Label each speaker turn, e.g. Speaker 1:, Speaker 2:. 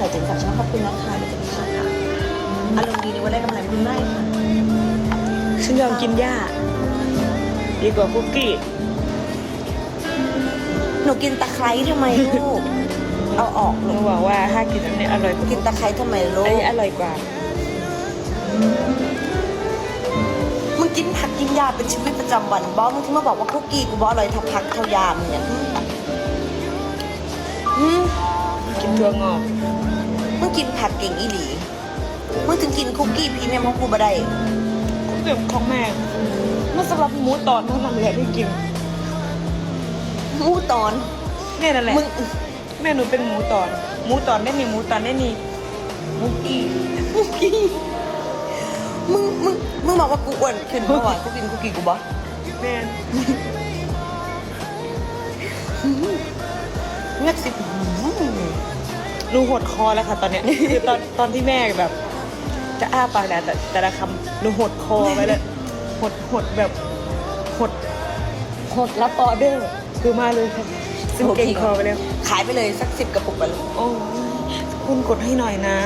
Speaker 1: ขายเป็นฝากช่องขอบคุณนะคะเดี๋ยวจะมีช่องค่ะอารมณ์ดีในวันได้กำไรมึงได้ค่ะ
Speaker 2: ฉันยอมกินหญ้าดีกว่าคุกกี้
Speaker 1: หนูกินตะไคร้ทำไมลูก เอาออก
Speaker 2: ห
Speaker 1: ลู
Speaker 2: นู
Speaker 1: ก
Speaker 2: บอกว่าถ้ากินอันนี้อร่อยกว่า
Speaker 1: กินตะไคร้ทำไมลู
Speaker 2: อัน
Speaker 1: ก
Speaker 2: นี้อร่อยกว่า
Speaker 1: มึงกินผักกินยาเป็นชีวิตประจำวันบอสมึงที่มาบอกว่าคุกกี้กูบอสอร่อยเท่าผักเท่ายามึงเนี่ยอืม
Speaker 2: กินถั่วงอก
Speaker 1: มึงกินผักเก่งอีหลีมึงถึงกินคุกกี้พรีเมียมของกูบ่ได้
Speaker 2: เกือบของแม่เมื่อสำหรับหมูตอนเท่านั้นเลยที่กิน
Speaker 1: หมูตอน
Speaker 2: แม่นั่นแหละ
Speaker 1: มึง
Speaker 2: แม่หนูเป็นหมูตอน หมูตอนได้นี่หมูตอนได้นี่หมูกี้
Speaker 1: คุกกี้มึงมึงมึงบอกว่ากูอ้วนขึ้นเพราะว่ากูกินคุกกี้กูบอส
Speaker 2: แม่
Speaker 1: เงียบสิ อืม
Speaker 2: หนูหดคอแล้วค่ะตอนเนี้ยคือตอนตอนที่แม่แบบ จะอ้าปากแต่แต่แต่ละคำหนูหดคอไปเลยหดหดแบบหดหดรับออเดอร์คือมาเลยค่ะซึ่งเก่งคอไปแล้ว
Speaker 1: ขายไปเลยสักสิบกระปุกไปเลย
Speaker 2: โอ้ยคุณกดให้หน่อยนะ